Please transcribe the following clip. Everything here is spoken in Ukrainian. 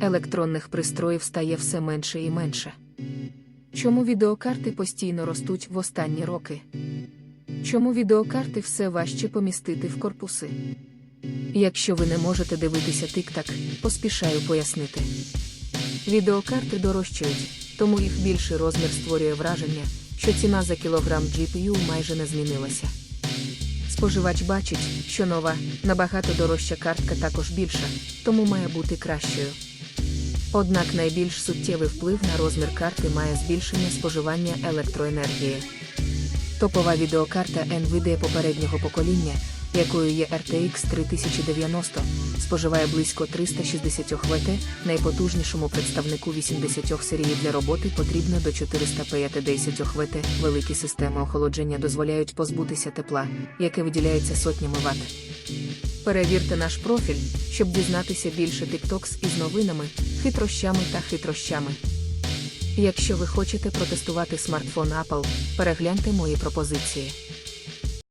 Електронних пристроїв стає все менше і менше. Чому відеокарти постійно ростуть в останні роки? Чому відеокарти все важче помістити в корпуси? Якщо ви не можете дивитися тик-так, поспішаю пояснити. Відеокарти дорожчають, тому їх більший розмір створює враження, що ціна за кілограм GPU майже не змінилася. Споживач бачить, що нова, набагато дорожча картка також більша, тому має бути кращою. Однак найбільш суттєвий вплив на розмір карти має збільшення споживання електроенергії. Топова відеокарта NVIDIA попереднього покоління, якою є RTX 3090, споживає близько 360 Вт, найпотужнішому представнику 80 серії для роботи потрібно до 450 Вт. Великі системи охолодження дозволяють позбутися тепла, яке виділяється сотнями Вт. Перевірте наш профіль, щоб дізнатися більше TikToks із новинами, хитрощами та хитрощами. Якщо ви хочете протестувати смартфон Apple, перегляньте мої пропозиції.